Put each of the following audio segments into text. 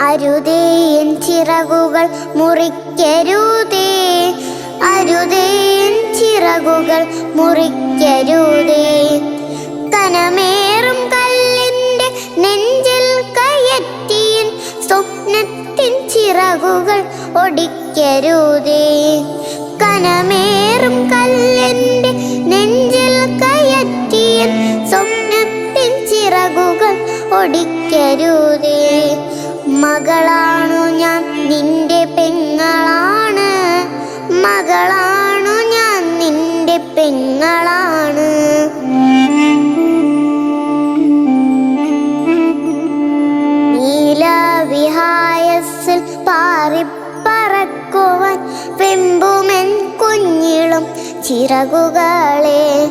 അരുതേ എൻ ചിറകുകൾ മുറിക്കരുതേ. അരുതേ എൻ ചിറകുകൾ മുറിക്കരുതേ. കനമേറും കല്ലിന്റെ നെഞ്ചിൽ കയറ്റിയൻ സ്വപ്നത്തിൻ ചിറകുകൾ ഒടിക്കരുതേ. കനമേറും കല്ലിന്റെ നെഞ്ചിൽ കയറ്റിയൻ സ്വപ്നത്തിൻ ചിറകുകൾ ഒടിക്കരുതേ. മകളാണു ഞാൻ നിന്റെ പെങ്ങളാണ്. മകളാണു ഞാൻ നിന്റെ പെങ്ങളാണ്. നീലവിഹായസിൽ പാറിപ്പറക്കുവാൻ വെമ്പുമെൻ കുഞ്ഞിളും ചിറകുകളെ.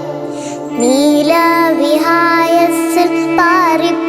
നീലവിഹായസിൽ പാറിപ്പറക്കുവാൻ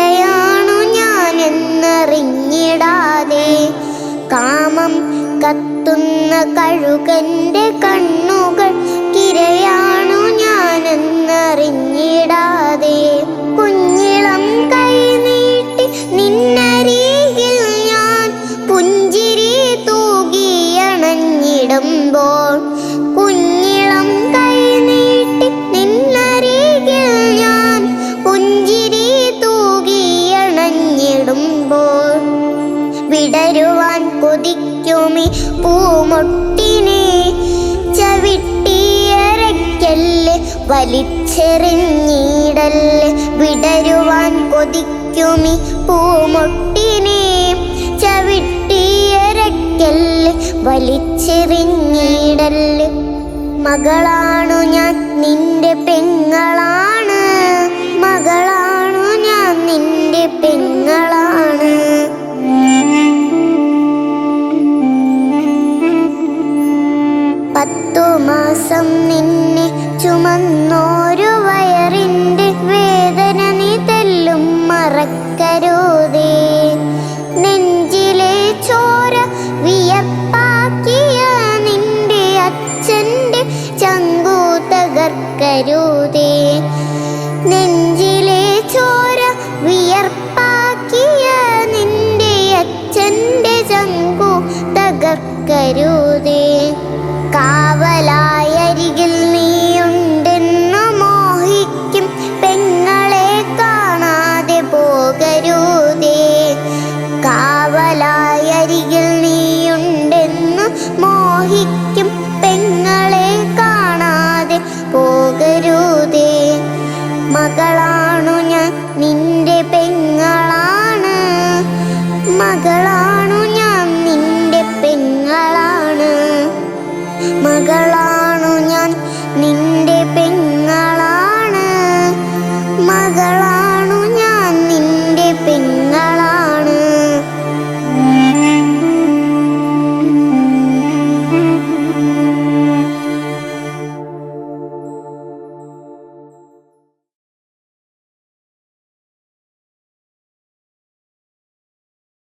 കിരയാണു ഞാൻ എന്നറിഞ്ഞിടാതെ കാമം കത്തുന്ന കഴുകന്റെ കണ്ണുകൾ കിരയാണു ഞാൻ പൂമൊട്ടിനെ ചവിട്ടിയരക്കല്ല് വലിച്ചെറിഞ്ഞിടൽ വിടരുവാൻ കൊതിക്കുമി. പൂമൊട്ടിനെ ചവിട്ടിയരക്കല്ല് വലിച്ചെറിഞ്ഞിടൽ മകളാണു ഞാൻ നിന്റെ പെങ്ങളാണ്. മകളാണു ഞാൻ നിന്റെ പെങ്ങളാണ്. മാസം നിന്നെ ചുമന്നോരു വയറിന്റെ വേദന നീ തെല്ലും മറക്കരുതേ. നെഞ്ചിലെ ചോര വിയപ്പാക്കിയ നിന്റെ അച്ഛന്റെ ചങ്കു തകർക്കരുതേ. നെഞ്ചിലെ ചോര വിയർപ്പാക്കിയ നിന്റെ അച്ഛന്റെ ചങ്കു തകർക്കരുതേ. കാവലാ അരികിൽ നീയുണ്ടെന്നു മോഹിക്കും. പെങ്ങളെ കാണാതെ പോകരുതേ. കാവലായി അരികിൽ നീയുണ്ടെന്നു മോഹിക്കും. പെങ്ങളെ കാണാതെ പോകരുതേ. മകളാണു ഞാൻ നിന്റെ പെങ്ങളാണ്. മകളാണ്